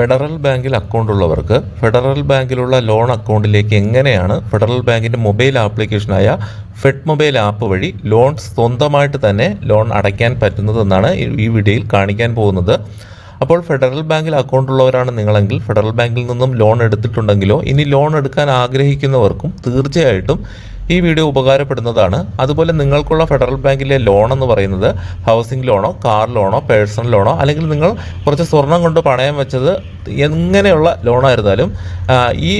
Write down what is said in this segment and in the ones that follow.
Federal ബാങ്കിൽ account ഉള്ളവർക്ക് federal ബാങ്കിലുള്ള loan അക്കൗണ്ടിലേക്ക് എങ്ങനെയാണ് ഫെഡറൽ ബാങ്കിന്റെ മൊബൈൽ ആപ്ലിക്കേഷനായ ഫെഡ് മൊബൈൽ ആപ്പ് വഴി ലോൺ സ്വന്തമായിട്ട് തന്നെ ലോൺ അടയ്ക്കാൻ പറ്റുന്നതെന്നാണ് ഈ- വീഡിയോയിൽ കാണിക്കാൻ പോകുന്നത്. അപ്പോൾ ഫെഡറൽ ബാങ്കിൽ അക്കൗണ്ട് ഉള്ളവരാണ് നിങ്ങളെങ്കിൽ ഫെഡറൽ ബാങ്കിൽ നിന്നും ലോൺ എടുത്തിട്ടുണ്ടെങ്കിലോ ഇനി ലോൺ എടുക്കാൻ ആഗ്രഹിക്കുന്നവർക്കും തീർച്ചയായിട്ടും ഈ വീഡിയോ ഉപകാരപ്പെടുന്നതാണ്. അതുപോലെ നിങ്ങൾക്കുള്ള ഫെഡറൽ ബാങ്കിലെ ലോൺ എന്ന് പറയുന്നത് ഹൗസിംഗ് ലോണോ കാർ ലോണോ പേഴ്സണൽ ലോണോ അല്ലെങ്കിൽ നിങ്ങൾ കുറച്ച് സ്വർണം കൊണ്ട് പണയം വെച്ചത് എങ്ങനെയുള്ള ലോണായിരുന്നാലും ഈ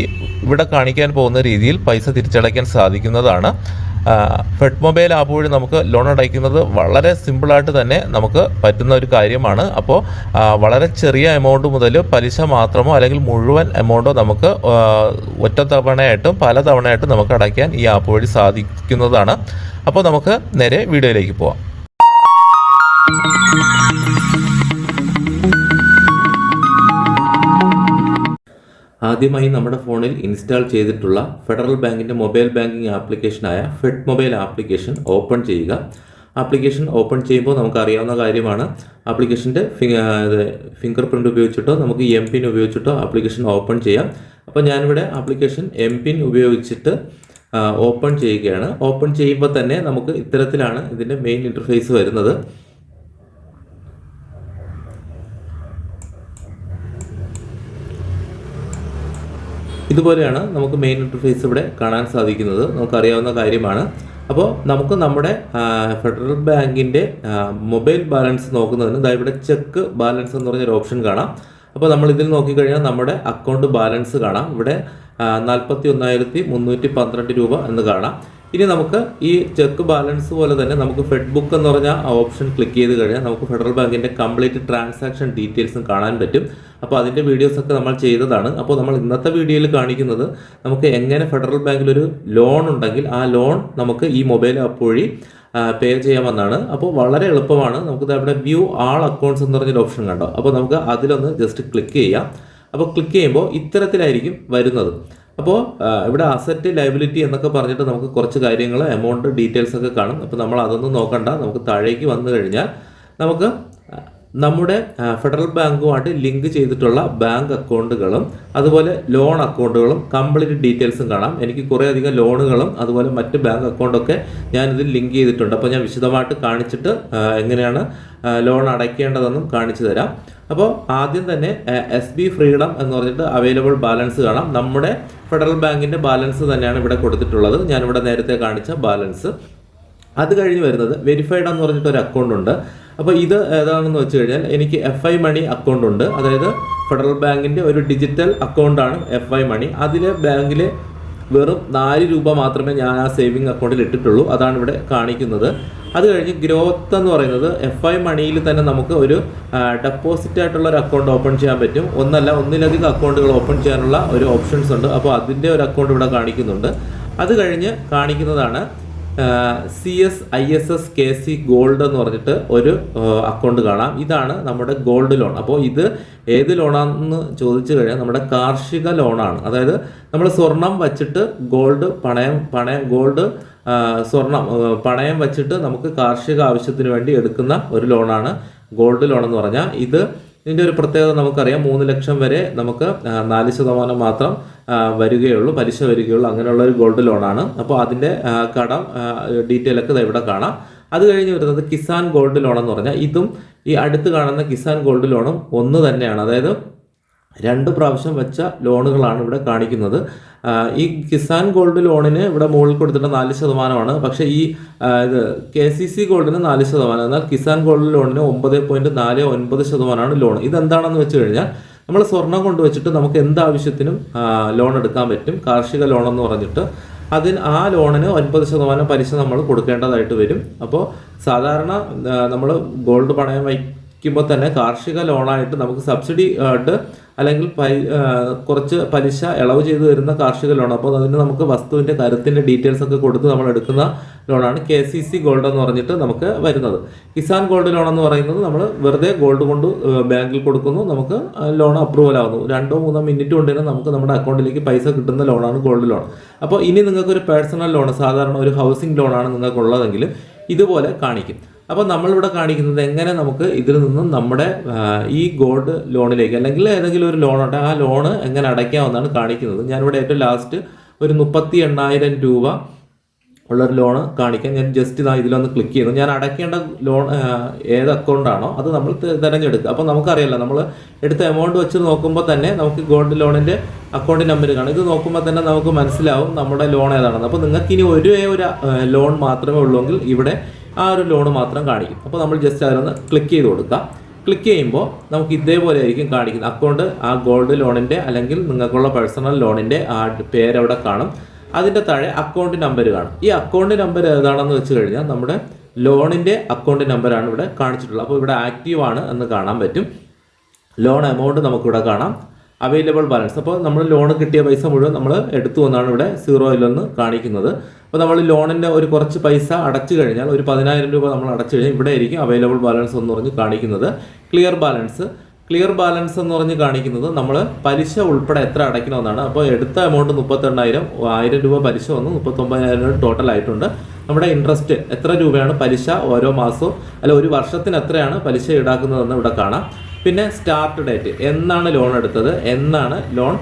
ഇവിടെ കാണിക്കാൻ പോകുന്ന രീതിയിൽ പൈസ തിരിച്ചടയ്ക്കാൻ സാധിക്കുന്നതാണ്. ഫെഡ് മൊബൈൽ ആപ്പ് വഴി നമുക്ക് ലോൺ അടയ്ക്കുന്നത് വളരെ സിമ്പിളായിട്ട് തന്നെ നമുക്ക് പറ്റുന്ന ഒരു കാര്യമാണ്. അപ്പോൾ വളരെ ചെറിയ എമൗണ്ട് മുതൽ പലിശ മാത്രമോ അല്ലെങ്കിൽ മുഴുവൻ എമൗണ്ടോ നമുക്ക് ഒറ്റ തവണയായിട്ടും പല തവണയായിട്ടും നമുക്ക് അടയ്ക്കാൻ ഈ ആപ്പ് വഴി സാധിക്കുന്നതാണ്. അപ്പോൾ നമുക്ക് നേരെ വീഡിയോയിലേക്ക് പോവാം. ആദ്യമായി നമ്മുടെ ഫോണിൽ ഇൻസ്റ്റാൾ ചെയ്തിട്ടുള്ള ഫെഡറൽ ബാങ്കിന്റെ മൊബൈൽ ബാങ്കിംഗ് ആപ്ലിക്കേഷനായ ഫെഡ് മൊബൈൽ ആപ്ലിക്കേഷൻ ഓപ്പൺ ചെയ്യുക. ആപ്ലിക്കേഷൻ ഓപ്പൺ ചെയ്യുമ്പോൾ നമുക്കറിയാവുന്ന കാര്യമാണ്. ആപ്ലിക്കേഷന്റെ ഫിംഗർ പ്രിന്റ് ഉപയോഗിച്ചിട്ടോ നമുക്ക് എം പിൻ ഉപയോഗിച്ചിട്ടോ ആപ്ലിക്കേഷൻ ഓപ്പൺ ചെയ്യാം. അപ്പോൾ ഞാനിവിടെ ആപ്ലിക്കേഷൻ എം പിൻ ഉപയോഗിച്ചിട്ട് ഓപ്പൺ ചെയ്യുകയാണ്. ഓപ്പൺ ചെയ്യുമ്പോൾ തന്നെ നമുക്ക് ഇത്തരത്തിലാണ് ഇതിന്റെ മെയിൻ ഇന്റർഫേസ് വരുന്നത്. ഇതുപോലെയാണ് നമുക്ക് മെയിൻ ഇന്റർഫേസ് ഇവിടെ കാണാൻ സാധിക്കുന്നത്. നമുക്കറിയാവുന്ന കാര്യമാണ്. അപ്പോൾ നമുക്ക് നമ്മുടെ ഫെഡറൽ ബാങ്കിന്റെ മൊബൈൽ ബാലൻസ് നോക്കുന്നതിന് ഇതാ ഇവിടെ ചെക്ക് ബാലൻസ് എന്ന് പറഞ്ഞൊരു ഓപ്ഷൻ കാണാം. അപ്പോൾ നമ്മൾ ഇതിൽ നോക്കിക്കഴിഞ്ഞാൽ നമ്മുടെ അക്കൗണ്ട് ബാലൻസ് കാണാം. ഇവിടെ നാൽപ്പത്തി ഒന്നായിരത്തി മുന്നൂറ്റി പന്ത്രണ്ട് രൂപ എന്ന് കാണാം. ഇനി നമുക്ക് ഈ ചെക്ക് ബാലൻസ് പോലെ തന്നെ നമുക്ക് ഫെഡ് ബുക്ക് എന്ന് പറഞ്ഞ ഓപ്ഷൻ ക്ലിക്ക് ചെയ്ത് കഴിഞ്ഞാൽ നമുക്ക് ഫെഡറൽ ബാങ്കിന്റെ കംപ്ലീറ്റ് ട്രാൻസാക്ഷൻ ഡീറ്റെയിൽസും കാണാൻ പറ്റും. അപ്പോൾ അതിന്റെ വീഡിയോസൊക്കെ നമ്മൾ ചെയ്തതാണ്. അപ്പോൾ നമ്മൾ ഇന്നത്തെ വീഡിയോയിൽ കാണിക്കുന്നത് നമുക്ക് എങ്ങനെ ഫെഡറൽ ബാങ്കിൽ ഒരു ലോൺ ഉണ്ടെങ്കിൽ ആ ലോൺ നമുക്ക് ഈ മൊബൈൽ ആപ്പ് വഴി പേ ചെയ്യാമെന്നാണ്. അപ്പോൾ വളരെ എളുപ്പമാണ്. നമുക്ക് അവിടെ വ്യൂ ആൾ അക്കൗണ്ട്സ് എന്ന് പറഞ്ഞൊരു ഓപ്ഷൻ കണ്ടോ? അപ്പോൾ നമുക്ക് അതിലൊന്ന് ജസ്റ്റ് ക്ലിക്ക് ചെയ്യാം. അപ്പോൾ ക്ലിക്ക് ചെയ്യുമ്പോൾ ഇത്തരത്തിലായിരിക്കും വരുന്നത്. അപ്പോൾ ഇവിടെ അസറ്റ് ലയബിലിറ്റി എന്നൊക്കെ പറഞ്ഞിട്ട് നമുക്ക് കുറച്ച് കാര്യങ്ങൾ എമൗണ്ട് ഡീറ്റെയിൽസ് ഒക്കെ കാണും. അപ്പോൾ നമ്മൾ അതൊന്നും നോക്കണ്ട. നമുക്ക് താഴേക്ക് വന്നു കഴിഞ്ഞാൽ നമുക്ക് നമ്മുടെ ഫെഡറൽ ബാങ്കുമായിട്ട് ലിങ്ക് ചെയ്തിട്ടുള്ള ബാങ്ക് അക്കൗണ്ടുകളും അതുപോലെ ലോൺ അക്കൗണ്ടുകളും കംപ്ലീറ്റ് ഡീറ്റെയിൽസും കാണാം. എനിക്ക് കുറേ അധികം ലോണുകളും അതുപോലെ മറ്റ് ബാങ്ക് അക്കൗണ്ടൊക്കെ ഞാനിതിൽ ലിങ്ക് ചെയ്തിട്ടുണ്ട്. അപ്പോൾ ഞാൻ വിശദമായിട്ട് കാണിച്ചിട്ട് എങ്ങനെയാണ് ലോൺ അടയ്ക്കേണ്ടതെന്നും കാണിച്ചു തരാം. അപ്പോൾ ആദ്യം തന്നെ എസ് ബി ഫ്രീഡം എന്ന് പറഞ്ഞിട്ട് അവൈലബിൾ ബാലൻസ് കാണാം. നമ്മുടെ ഫെഡറൽ ബാങ്കിന്റെ ബാലൻസ് തന്നെയാണ് ഇവിടെ കൊടുത്തിട്ടുള്ളത്. ഞാനിവിടെ നേരത്തെ കാണിച്ച ബാലൻസ് അത് കഴിഞ്ഞ് വരുന്നത് വെരിഫൈഡ് എന്ന് പറഞ്ഞിട്ട് ഒരു അക്കൗണ്ട് ഉണ്ട്. അപ്പോൾ ഇത് ഏതാണെന്ന് വെച്ച് കഴിഞ്ഞാൽ എനിക്ക് എഫ് ഐ മണി അക്കൗണ്ട് ഉണ്ട്. അതായത് ഫെഡറൽ ബാങ്കിന്റെ ഒരു ഡിജിറ്റൽ അക്കൗണ്ടാണ് എഫ് ഐ മണി അതിൽ ബാങ്കിൽ വെറും നാല് രൂപ മാത്രമേ ഞാൻ ആ സേവിങ് അക്കൗണ്ടിൽ ഇട്ടിട്ടുള്ളൂ. അതാണ് ഇവിടെ കാണിക്കുന്നത്. അത് കഴിഞ്ഞ് ഗ്രോത്ത് എന്ന് പറയുന്നത് എഫ് ഐ മണിയിൽ തന്നെ നമുക്ക് ഒരു ഡെപ്പോസിറ്റ് ആയിട്ടുള്ള ഒരു അക്കൗണ്ട് ഓപ്പൺ ചെയ്യാൻ പറ്റും. ഒന്നല്ല ഒന്നിലധികം അക്കൗണ്ടുകൾ ഓപ്പൺ ചെയ്യാനുള്ള ഒരു ഓപ്ഷൻസ് ഉണ്ട്. അപ്പോൾ അതിന്റെ ഒരു അക്കൗണ്ട് ഇവിടെ കാണിക്കുന്നുണ്ട്. അത് കഴിഞ്ഞ് കാണിക്കുന്നതാണ് C S I S S K C gold എന്ന് പറഞ്ഞിട്ട് ഒരു അക്കൗണ്ട് കാണാം. ഇതാണ് നമ്മുടെ ഗോൾഡ് ലോൺ അപ്പോൾ ഇത് ഏത് ലോണാണെന്ന് ചോദിച്ചു കഴിഞ്ഞാൽ നമ്മുടെ കാർഷിക ലോണാണ് അതായത് നമ്മൾ സ്വർണം വച്ചിട്ട് ഗോൾഡ് പണയം പണയം ഗോൾഡ് സ്വർണം പണയം വച്ചിട്ട് നമുക്ക് കാർഷിക ആവശ്യത്തിന് വേണ്ടി എടുക്കുന്ന ഒരു ലോണാണ് ഗോൾഡ് ലോൺ എന്ന് പറഞ്ഞാൽ. ഇത് ഇതിന്റെ ഒരു പ്രത്യേകത നമുക്കറിയാം. മൂന്ന് ലക്ഷം വരെ നമുക്ക് നാല് ശതമാനം മാത്രം വരികയുള്ളൂ പലിശ വരികയുള്ളൂ അങ്ങനെയുള്ള ഒരു ഗോൾഡ് ലോണാണ്. അപ്പോൾ അതിന്റെ കടം ഡീറ്റെയിൽ ഒക്കെ ഇവിടെ കാണാം. അത് കഴിഞ്ഞ് വരുന്നത് കിസാൻ ഗോൾഡ് ലോൺ എന്ന് പറഞ്ഞാൽ ഇതും ഈ അടുത്ത് കാണുന്ന കിസാൻ ഗോൾഡ് ലോണും ഒന്ന് തന്നെയാണ്. അതായത് രണ്ട് പ്രാവശ്യം വെച്ച ലോണുകളാണ് ഇവിടെ കാണിക്കുന്നത്. ഈ കിസാൻ ഗോൾഡ് ലോണിന് ഇവിടെ മുകളിൽ കൊടുത്തിട്ട് നാല് ശതമാനമാണ്. പക്ഷേ ഈ ഇത് കെ സി സി ഗോൾഡിന് നാല് ശതമാനം. എന്നാൽ കിസാൻ ഗോൾഡ് ലോണിന് ഒമ്പത് പോയിന്റ് നാല് ഒൻപത് ശതമാനമാണ് ലോൺ. ഇതെന്താണെന്ന് വെച്ച് കഴിഞ്ഞാൽ നമ്മൾ സ്വർണം കൊണ്ടുവച്ചിട്ട് നമുക്ക് എന്ത് ആവശ്യത്തിനും ലോൺ എടുക്കാൻ പറ്റും. കാർഷിക ലോൺ എന്ന് പറഞ്ഞിട്ട് അതിന് ആ ലോണിന് ഒൻപത് ശതമാനം പലിശ നമ്മൾ കൊടുക്കേണ്ടതായിട്ട് വരും. അപ്പോൾ സാധാരണ നമ്മൾ ഗോൾഡ് പണയം വയ്ക്കുമ്പോൾ തന്നെ കാർഷിക ലോണായിട്ട് നമുക്ക് സബ്സിഡി ആയിട്ട് അല്ലെങ്കിൽ കുറച്ച് പലിശ ഇളവ് ചെയ്തു തരുന്ന കാർഷിക ലോൺ അപ്പോൾ അതിന് നമുക്ക് വസ്തുവിന്റെ കരുത്തിന്റെ ഡീറ്റെയിൽസ് ഒക്കെ കൊടുത്ത് നമ്മൾ എടുക്കുന്ന ലോണാണ് കെ സി സി ഗോൾഡ് എന്ന് പറഞ്ഞിട്ട് നമുക്ക് വരുന്നത്. കിസാൻ ഗോൾഡ് ലോൺ എന്ന് പറയുന്നത് നമ്മൾ വെറുതെ ഗോൾഡ് കൊണ്ട് ബാങ്കിൽ കൊടുക്കുന്നു. നമുക്ക് ലോൺ അപ്രൂവൽ ആവുന്നു. രണ്ടോ മൂന്നോ മിനിറ്റ് കൊണ്ട് തന്നെ നമുക്ക് നമ്മുടെ അക്കൗണ്ടിലേക്ക് പൈസ കിട്ടുന്ന ലോണാണ് ഗോൾഡ് ലോൺ. അപ്പോൾ ഇനി നിങ്ങൾക്ക് ഒരു പേഴ്സണൽ ലോൺ സാധാരണ ഒരു ഹൗസിംഗ് ലോണാണ് നിങ്ങൾക്കുള്ളതെങ്കിൽ ഇതുപോലെ കാണിക്കും. അപ്പോൾ നമ്മളിവിടെ കാണിക്കുന്നത് എങ്ങനെ നമുക്ക് ഇതിൽ നിന്നും നമ്മുടെ ഈ ഗോൾഡ് ലോണിലേക്ക് അല്ലെങ്കിൽ ഏതെങ്കിലും ഒരു ലോൺ ആ ലോണ് എങ്ങനെ അടയ്ക്കാമെന്നാണ് കാണിക്കുന്നത്. ഞാനിവിടെ ഏറ്റവും ലാസ്റ്റ് ഒരു മുപ്പത്തി എണ്ണായിരം രൂപ ഉള്ളൊരു ലോണ് കാണിക്കാൻ ഞാൻ ജസ്റ്റ് ഇതാ ഇതിലൊന്ന് ക്ലിക്ക് ചെയ്യുന്നു. ഞാൻ അടയ്ക്കേണ്ട ലോൺ ഏത് അക്കൗണ്ടാണോ അത് നമ്മൾ തിരഞ്ഞെടുക്കുക. അപ്പോൾ നമുക്കറിയാലോ നമ്മൾ എടുത്ത എമൗണ്ട് വെച്ച് നോക്കുമ്പോൾ തന്നെ നമുക്ക് ഗോൾഡ് ലോണിന്റെ അക്കൗണ്ട് നമ്പർ കാണും. ഇത് നോക്കുമ്പോൾ തന്നെ നമുക്ക് മനസ്സിലാവും നമ്മുടെ ലോൺ ഏതാണെന്ന്. അപ്പോൾ നിങ്ങൾക്ക് ഇനി ഒരു ഒരു ലോൺ മാത്രമേ ഉള്ളൂവെങ്കിൽ ഇവിടെ ആ ഒരു ലോൺ മാത്രം കാണിക്കും. അപ്പോൾ നമ്മൾ ജസ്റ്റ് അതിലൊന്ന് ക്ലിക്ക് ചെയ്ത് കൊടുക്കുക ക്ലിക്ക് ചെയ്യുമ്പോൾ നമുക്ക് ഇതേപോലെ ആയിരിക്കും കാണിക്കുന്നത്. അക്കൗണ്ട് ആ ഗോൾഡ് ലോണിന്റെ അല്ലെങ്കിൽ നിങ്ങൾക്കുള്ള പേഴ്സണൽ ലോണിന്റെ ആ പേരവിടെ കാണും. അതിന്റെ താഴെ അക്കൗണ്ട് നമ്പർ കാണും. ഈ അക്കൗണ്ട് നമ്പർ ഏതാണെന്ന് വെച്ച് കഴിഞ്ഞാൽ നമ്മുടെ ലോണിന്റെ അക്കൗണ്ട് നമ്പറാണ് ഇവിടെ കാണിച്ചിട്ടുള്ളത്. അപ്പോൾ ഇവിടെ ആക്റ്റീവ് ആണ് എന്ന് കാണാൻ പറ്റും. ലോൺ എമൗണ്ട് നമുക്കിവിടെ കാണാം. അവൈലബിൾ ബാലൻസ് അപ്പോൾ നമ്മൾ ലോൺ കിട്ടിയ പൈസ മുഴുവൻ നമ്മൾ എടുത്തു എന്നാണ് ഇവിടെ സീറോ സീറോയിലൊന്ന് കാണിക്കുന്നത്. അപ്പോൾ നമ്മൾ ലോണിന്റെ ഒരു കുറച്ച് പൈസ അടച്ചു കഴിഞ്ഞാൽ ഒരു പതിനായിരം രൂപ നമ്മൾ അടച്ചു കഴിഞ്ഞാൽ ഇവിടെ ആയിരിക്കും അവൈലബിൾ ബാലൻസ് എന്ന് പറഞ്ഞ് കാണിക്കുന്നത്. ക്ലിയർ ബാലൻസ് ക്ലിയർ ബാലൻസ് എന്ന് പറഞ്ഞ് കാണിക്കുന്നത് നമ്മൾ പലിശ ഉൾപ്പെടെ എത്ര അടയ്ക്കണമെന്നാണ്. അപ്പോൾ എടുത്ത എമൗണ്ട് മുപ്പത്തെണ്ണായിരം ആയിരം രൂപ പലിശ വന്ന് മുപ്പത്തൊമ്പതിനായിരം രൂപ ടോട്ടൽ ആയിട്ടുണ്ട്. നമ്മുടെ ഇൻട്രസ്റ്റ് എത്ര രൂപയാണ് പലിശ ഓരോ മാസവും അല്ല ഒരു വർഷത്തിന് എത്രയാണ് പലിശ ഈടാക്കുന്നതെന്ന് ഇവിടെ കാണാം. പിന്നെ സ്റ്റാർട്ട് ഡേറ്റ് എന്നാണ് ലോൺ എടുത്തത്? എന്നാണ് ലോൺ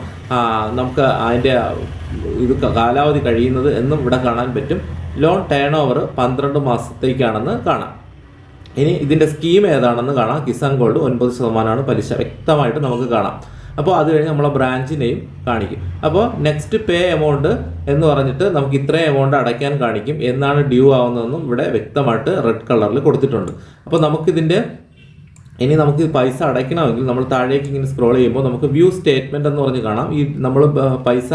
നമുക്ക് അതിന്റെ ഇത് കാലാവധി കഴിയുന്നത് എന്നും ഇവിടെ കാണാൻ പറ്റും. ലോൺ ടേൺ ഓവർ പന്ത്രണ്ട് മാസത്തേക്കാണെന്ന് കാണാം. ഇനി ഇതിന്റെ സ്കീം ഏതാണെന്ന് കാണാം. കിസാൻ ഗോൾഡ് ഒൻപത് ശതമാനമാണ് പലിശ വ്യക്തമായിട്ട് നമുക്ക് കാണാം. അപ്പോൾ അത് കഴിഞ്ഞ് നമ്മളെ ബ്രാഞ്ചിനെയും കാണിക്കും. അപ്പോൾ നെക്സ്റ്റ് പേ എമൗണ്ട് എന്ന് പറഞ്ഞിട്ട് നമുക്ക് ഇത്രയും എമൗണ്ട് അടയ്ക്കാൻ കാണിക്കും. എന്നാണ് ഡ്യൂ ആവുന്നതെന്നും ഇവിടെ വ്യക്തമായിട്ട് റെഡ് കളറിൽ കൊടുത്തിട്ടുണ്ട്. അപ്പോൾ നമുക്കിതിന്റെ ഇനി നമുക്ക് പൈസ അടയ്ക്കണമെങ്കിൽ നമ്മൾ താഴേക്ക് ഇങ്ങനെ സ്ക്രോൾ ചെയ്യുമ്പോൾ നമുക്ക് വ്യൂ സ്റ്റേറ്റ്മെന്റ് എന്ന് പറഞ്ഞ് കാണാം. ഈ നമ്മൾ പൈസ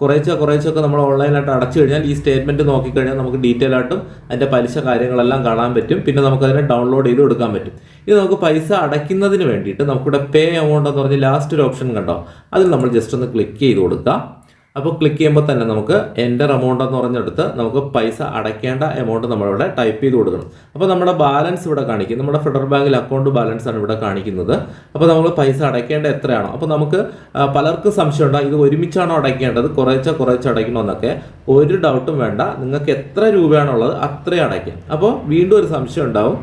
കുറേശ്ശെ കുറേശ്ശൊക്കെ നമ്മൾ ഓൺലൈനായിട്ട് അടച്ചു കഴിഞ്ഞാൽ ഈ സ്റ്റേറ്റ്മെന്റ് നോക്കിക്കഴിഞ്ഞാൽ നമുക്ക് ഡീറ്റെയിൽ ആയിട്ടും അതിന്റെ പലിശ കാര്യങ്ങളെല്ലാം കാണാൻ പറ്റും. പിന്നെ നമുക്ക് അതിനെ ഡൗൺലോഡ് ചെയ്ത് എടുക്കാൻ പറ്റും. ഇത് നമുക്ക് പൈസ അടയ്ക്കുന്നതിന് വേണ്ടിയിട്ട് നമുക്കിവിടെ പേ എമൗണ്ട് എന്ന് പറഞ്ഞ് ലാസ്റ്റ് ഒരു ഓപ്ഷൻ കണ്ടോ? അതിൽ നമ്മൾ ജസ്റ്റ് ഒന്ന് ക്ലിക്ക് ചെയ്ത് കൊടുക്കുക അപ്പോൾ ക്ലിക്ക് ചെയ്യുമ്പോൾ തന്നെ നമുക്ക് എന്റർ എമൗണ്ട് എന്ന് പറഞ്ഞെടുത്ത് നമുക്ക് പൈസ അടയ്ക്കേണ്ട എമൗണ്ട് നമ്മളിവിടെ ടൈപ്പ് ചെയ്ത് കൊടുക്കണം. അപ്പോൾ നമ്മുടെ ബാലൻസ് ഇവിടെ കാണിക്കും. നമ്മുടെ ഫെഡറൽ ബാങ്കിൽ അക്കൗണ്ട് ബാലൻസ് ആണ് ഇവിടെ കാണിക്കുന്നത്. അപ്പോൾ നമ്മൾ പൈസ അടയ്ക്കേണ്ട എത്രയാണോ? അപ്പോൾ നമുക്ക് പലർക്കും സംശയമുണ്ടാകും ഇത് ഒരുമിച്ചാണോ അടയ്ക്കേണ്ടത്? കുറേശ്ശെ കുറേശ്ശെ അടയ്ക്കണമെന്നൊക്കെ ഒരു ഡൗട്ടും വേണ്ട. നിങ്ങൾക്ക് എത്ര രൂപയാണുള്ളത് അത്രയും അടയ്ക്കാം. അപ്പോൾ വീണ്ടും ഒരു സംശയം ഉണ്ടാവും.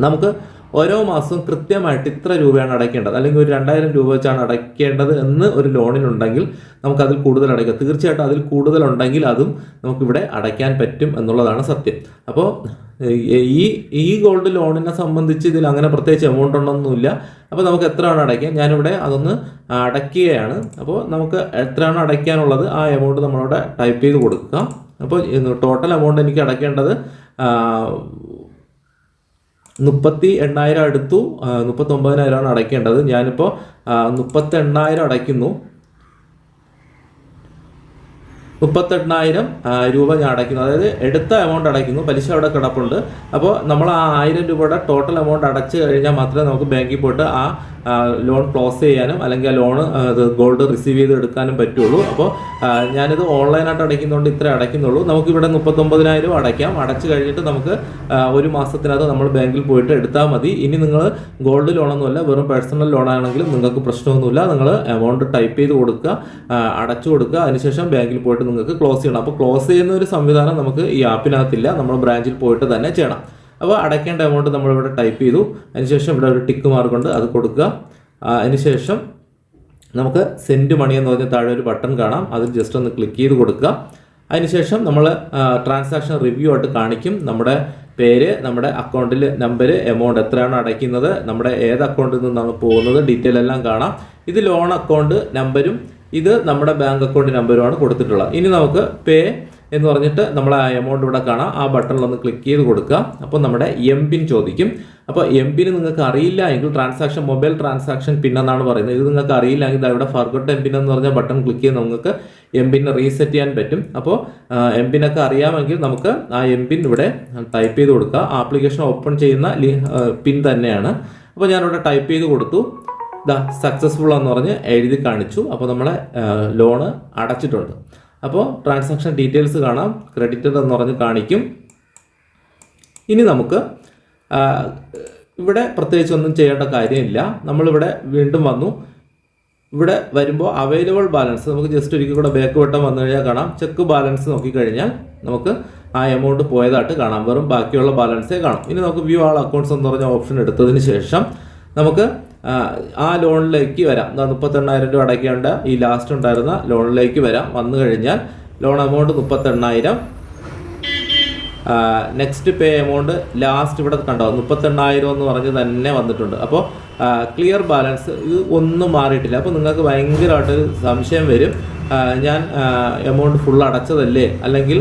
നമുക്ക് ഓരോ മാസവും കൃത്യമായിട്ട് ഇത്ര രൂപയാണ് അടയ്ക്കേണ്ടത്. അല്ലെങ്കിൽ ഒരു രണ്ടായിരം രൂപ വെച്ചാണ് അടയ്ക്കേണ്ടത് എന്ന് ഒരു ലോണിനുണ്ടെങ്കിൽ നമുക്ക് അതിൽ കൂടുതൽ അടയ്ക്കാം. തീർച്ചയായിട്ടും അതിൽ കൂടുതലുണ്ടെങ്കിൽ അതും നമുക്കിവിടെ അടയ്ക്കാൻ പറ്റും എന്നുള്ളതാണ് സത്യം. അപ്പോൾ ഈ ഈ ഗോൾഡ് ലോണിനെ സംബന്ധിച്ച് ഇതിൽ അങ്ങനെ പ്രത്യേകിച്ച് എമൗണ്ട് ഉണ്ടൊന്നുമില്ല അപ്പോൾ നമുക്ക് എത്രയാണ് അടയ്ക്കാം ഞാനിവിടെ അതൊന്ന് അടയ്ക്കുകയാണ്. അപ്പോൾ നമുക്ക് എത്രയാണ് അടയ്ക്കാനുള്ളത്? ആ എമൗണ്ട് നമ്മളിവിടെ ടൈപ്പ് ചെയ്ത് കൊടുക്കുക അപ്പോൾ ടോട്ടൽ എമൗണ്ട് എനിക്ക് അടയ്ക്കേണ്ടത് മുപ്പത്തി എണ്ണായിരം അടുത്തു മുപ്പത്തൊമ്പതിനായിരമാണ് അടയ്ക്കേണ്ടത്. ഞാനിപ്പോൾ മുപ്പത്തി എണ്ണായിരം അടയ്ക്കുന്നു. മുപ്പത്തെണ്ണായിരം രൂപ ഞാൻ അടയ്ക്കുന്നു. അതായത് എടുത്ത എമൗണ്ട് അടയ്ക്കുന്നു. പലിശ അവിടെ കിടപ്പുണ്ട്. അപ്പോൾ നമ്മൾ ആ ആയിരം രൂപയുടെ ടോട്ടൽ എമൗണ്ട് അടച്ചു കഴിഞ്ഞാൽ മാത്രമേ നമുക്ക് ബാങ്കിൽ പോയിട്ട് ആ ലോൺ ക്ലോസ് ചെയ്യാനും അല്ലെങ്കിൽ ആ ലോൺ ഗോൾഡ് റിസീവ് ചെയ്ത് എടുക്കാനും പറ്റുള്ളൂ. അപ്പോൾ ഞാനിത് ഓൺലൈനായിട്ട് അടയ്ക്കുന്നതുകൊണ്ട് ഇത്ര അടയ്ക്കുന്നുള്ളൂ. നമുക്കിവിടെ മുപ്പത്തൊമ്പതിനായിരം അടയ്ക്കാം. അടച്ചു കഴിഞ്ഞിട്ട് നമുക്ക് ഒരു മാസത്തിനകത്ത് നമ്മൾ ബാങ്കിൽ പോയിട്ട് എടുത്താൽ മതി. ഇനി നിങ്ങൾ ഗോൾഡ് ലോണൊന്നുമല്ല വെറും പേഴ്സണൽ ലോണാണെങ്കിലും നിങ്ങൾക്ക് പ്രശ്നമൊന്നുമില്ല. നിങ്ങൾ എമൗണ്ട് ടൈപ്പ് ചെയ്ത് കൊടുക്കുക അടച്ചു കൊടുക്കുക. അതിനുശേഷം ബാങ്കിൽ പോയിട്ട് നിങ്ങൾക്ക് ക്ലോസ് ചെയ്യണം. അപ്പോൾ ക്ലോസ് ചെയ്യുന്ന ഒരു സംവിധാനം നമുക്ക് ഈ ആപ്പിനകത്തില്ല നമ്മൾ ബ്രാഞ്ചിൽ പോയിട്ട് തന്നെ ചെയ്യണം. അപ്പോൾ അടയ്ക്കേണ്ട എമൗണ്ട് നമ്മളിവിടെ ടൈപ്പ് ചെയ്തു. അതിനുശേഷം ഇവിടെ ഒരു ടിക്ക് മാർക്കുണ്ട് അത് കൊടുക്കുക. അതിനുശേഷം നമുക്ക് സെൻഡ് മണി എന്ന് പറഞ്ഞ താഴെ ഒരു ബട്ടൺ കാണാം. അതിൽ ജസ്റ്റ് ഒന്ന് ക്ലിക്ക് ചെയ്ത് കൊടുക്കുക. അതിനുശേഷം നമ്മൾ ട്രാൻസാക്ഷൻ റിവ്യൂ ആയിട്ട് കാണിക്കും. നമ്മുടെ പേര് നമ്മുടെ അക്കൗണ്ടിൽ നമ്പർ എമൗണ്ട് എത്രയാണ് അടയ്ക്കുന്നത് നമ്മുടെ ഏത് അക്കൗണ്ടിൽ നിന്നാണ് പോകുന്നത് ഡീറ്റെയിൽ എല്ലാം കാണാം. ഇത് ലോൺ അക്കൗണ്ട് നമ്പരും ഇത് നമ്മുടെ ബാങ്ക് അക്കൗണ്ട് നമ്പറുമാണ് കൊടുത്തിട്ടുള്ളത്. ഇനി നമുക്ക് പേ എന്ന് പറഞ്ഞിട്ട് നമ്മൾ ആ എമൗണ്ട് ഇവിടെ കാണാം. ആ ബട്ടണിൽ ഒന്ന് ക്ലിക്ക് ചെയ്ത് കൊടുക്കുക അപ്പോൾ നമ്മുടെ എം പിൻ ചോദിക്കും. അപ്പോൾ എം പിൻ നിങ്ങൾക്ക് അറിയില്ല എങ്കിൽ ട്രാൻസാക്ഷൻ മൊബൈൽ ട്രാൻസാക്ഷൻ പിൻ എന്നാണ് പറയുന്നത്. ഇത് നിങ്ങൾക്ക് അറിയില്ല എങ്കിൽ ഇവിടെ ഫർഗട്ട് എം പിൻ എന്ന് പറഞ്ഞ ബട്ടൺ ക്ലിക്ക് ചെയ്ത് നിങ്ങൾക്ക് എം പിൻ റീസെറ്റ് ചെയ്യാൻ പറ്റും. അപ്പോൾ എം പിന്നൊക്കെ അറിയാമെങ്കിൽ നമുക്ക് ആ എം പിൻ ഇവിടെ ടൈപ്പ് ചെയ്ത് കൊടുക്കുക ആപ്ലിക്കേഷൻ ഓപ്പൺ ചെയ്യുന്ന പിൻ തന്നെയാണ്. അപ്പോൾ ഞാനിവിടെ ടൈപ്പ് ചെയ്ത് കൊടുത്തു. ദാ സക്സസ്ഫുൾ എന്ന് പറഞ്ഞ് എഴുതി കാണിച്ചു. അപ്പോൾ നമ്മളെ ലോണ് അടച്ചിട്ടുണ്ട്. അപ്പോൾ ട്രാൻസാക്ഷൻ ഡീറ്റെയിൽസ് കാണാം. ക്രെഡിറ്റഡ് എന്ന് പറഞ്ഞ് കാണിക്കും. ഇനി നമുക്ക് ഇവിടെ പ്രത്യേകിച്ച് ഒന്നും ചെയ്യേണ്ട കാര്യമില്ല. നമ്മളിവിടെ വീണ്ടും വന്നു. ഇവിടെ വരുമ്പോൾ അവൈലബിൾ ബാലൻസ് നമുക്ക് ജസ്റ്റ് ഒരിക്കൽ കൂടെ ബാക്ക് വട്ടം വന്നു കഴിഞ്ഞാൽ കാണാം. ചെക്ക് ബാലൻസ് നോക്കിക്കഴിഞ്ഞാൽ നമുക്ക് ആ എമൗണ്ട് പോയതായിട്ട് കാണാം. വെറും ബാക്കിയുള്ള ബാലൻസേ കാണാം. ഇനി നമുക്ക് വ്യൂ ആൾ അക്കൗണ്ട്സ് എന്ന് പറഞ്ഞ ഓപ്ഷൻ എടുത്തതിന് ശേഷം നമുക്ക് ആ, ലോണിലേക്ക് വരാം. മുപ്പത്തെണ്ണായിരം രൂപ അടയ്ക്കേണ്ട ഈ ലാസ്റ്റ് ഉണ്ടായിരുന്ന ലോണിലേക്ക് വരാം. വന്നു കഴിഞ്ഞാൽ ലോൺ എമൗണ്ട് മുപ്പത്തെണ്ണായിരം. നെക്സ്റ്റ് പേ എമൗണ്ട് ലാസ്റ്റ് ഇവിടെ കണ്ടോ? മുപ്പത്തെണ്ണായിരം എന്ന് പറഞ്ഞ് തന്നെ വന്നിട്ടുണ്ട്. അപ്പോൾ ക്ലിയർ ബാലൻസ് ഇത് ഒന്നും മാറിയിട്ടില്ല. അപ്പോൾ നിങ്ങൾക്ക് ഭയങ്കരമായിട്ടൊരു സംശയം വരും. ഞാൻ എമൗണ്ട് ഫുൾ അടച്ചതല്ലേ? അല്ലെങ്കിൽ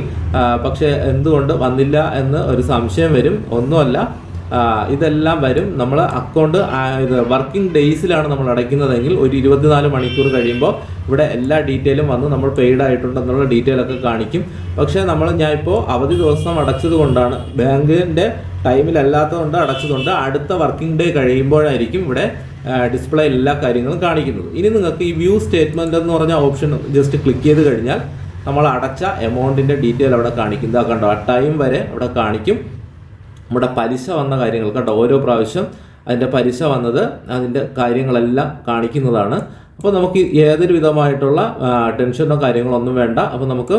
പക്ഷേ എന്തുകൊണ്ട് വന്നില്ല എന്ന് ഒരു സംശയം വരും. ഒന്നുമല്ല ഇതെല്ലാം വരും. നമ്മൾ അക്കൗണ്ട് വർക്കിംഗ് ഡേയ്സിലാണ് നമ്മൾ അടയ്ക്കുന്നതെങ്കിൽ ഒരു ഇരുപത്തിനാല് മണിക്കൂർ കഴിയുമ്പോൾ ഇവിടെ എല്ലാ ഡീറ്റെയിലും വന്ന് നമ്മൾ പെയ്ഡ് ആയിട്ടുണ്ടെന്നുള്ള ഡീറ്റെയിൽ ഒക്കെ കാണിക്കും. പക്ഷേ നമ്മൾ ഞാൻ ഇപ്പോൾ അവധി ദിവസം അടച്ചത് കൊണ്ടാണ്. ബാങ്കിന്റെ ടൈമിലല്ലാത്തതുകൊണ്ട് അടച്ചതുകൊണ്ട് അടുത്ത വർക്കിംഗ് ഡേ കഴിയുമ്പോഴായിരിക്കും ഇവിടെ ഡിസ്പ്ലേ എല്ലാ കാര്യങ്ങളും കാണിക്കുന്നത്. ഇനി നിങ്ങൾക്ക് ഈ വ്യൂ സ്റ്റേറ്റ്മെന്റ് എന്ന് പറഞ്ഞ ഓപ്ഷൻ ജസ്റ്റ് ക്ലിക്ക് ചെയ്ത് കഴിഞ്ഞാൽ നമ്മൾ അടച്ച എമൗണ്ടിന്റെ ഡീറ്റെയിൽ അവിടെ കാണിക്കും. ഇതാ കണ്ടോ ആ ടൈം വരെ അവിടെ കാണിക്കും. നമ്മുടെ പലിശ വന്ന കാര്യങ്ങൾ കേട്ടോ ഓരോ പ്രാവശ്യം അതിന്റെ പലിശ വന്നത് അതിന്റെ കാര്യങ്ങളെല്ലാം കാണിക്കുന്നതാണ്. അപ്പോൾ നമുക്ക് ഏതൊരു വിധമായിട്ടുള്ള ടെൻഷനോ കാര്യങ്ങളോ ഒന്നും വേണ്ട. അപ്പോൾ നമുക്ക്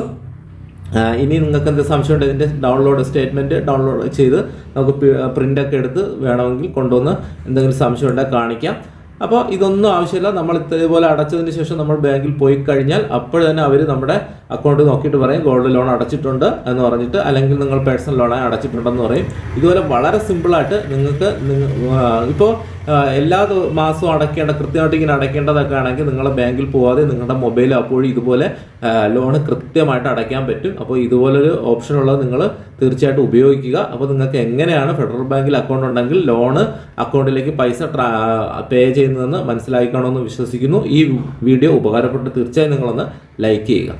ഇനി നിങ്ങൾക്ക് എന്ത് സംശയമുണ്ട് ഇതിന്റെ ഡൗൺലോഡ് സ്റ്റേറ്റ്മെന്റ് ഡൗൺലോഡ് ചെയ്ത് നമുക്ക് പ്രിന്റൊക്കെ എടുത്ത് വേണമെങ്കിൽ കൊണ്ടുവന്ന് എന്തെങ്കിലും സംശയം ഉണ്ടെങ്കിൽ കാണിക്കാം. അപ്പോൾ ഇതൊന്നും ആവശ്യമില്ല. നമ്മൾ ഇതേപോലെ അടച്ചതിന് ശേഷം നമ്മൾ ബാങ്കിൽ പോയി കഴിഞ്ഞാൽ അപ്പോൾ തന്നെ അവർ നമ്മുടെ അക്കൗണ്ട് നോക്കിയിട്ട് പറയും. ഗോൾഡ് ലോൺ അടച്ചിട്ടുണ്ട് എന്ന് പറഞ്ഞിട്ട് അല്ലെങ്കിൽ നിങ്ങൾ പേഴ്സണൽ ലോൺ അടച്ചിട്ടുണ്ടെന്ന് പറയും. ഇതുപോലെ വളരെ സിമ്പിളായിട്ട് നിങ്ങൾക്ക് ഇപ്പോൾ എല്ലാ മാസവും അടയ്ക്കേണ്ട കൃത്യമായിട്ട് ഇങ്ങനെ അടയ്ക്കേണ്ടതൊക്കെ ആണെങ്കിൽ നിങ്ങൾ ബാങ്കിൽ പോവാതെ നിങ്ങളുടെ മൊബൈൽ അപ്പോഴും ഇതുപോലെ ലോൺ കൃത്യമായിട്ട് അടയ്ക്കാൻ പറ്റും. അപ്പോൾ ഇതുപോലൊരു ഓപ്ഷൻ ഉള്ളത് നിങ്ങൾ തീർച്ചയായിട്ടും ഉപയോഗിക്കുക. അപ്പോൾ നിങ്ങൾക്ക് എങ്ങനെയാണ് ഫെഡറൽ ബാങ്കിൽ അക്കൗണ്ട് ഉണ്ടെങ്കിൽ ലോണ് അക്കൗണ്ടിലേക്ക് പൈസ പേ ചെയ്യുന്നതെന്ന് മനസ്സിലാക്കണമെന്ന് വിശ്വസിക്കുന്നു. ഈ വീഡിയോ ഉപകാരപ്പെട്ട് തീർച്ചയായും നിങ്ങളൊന്ന് ലൈക്ക് ചെയ്യുക.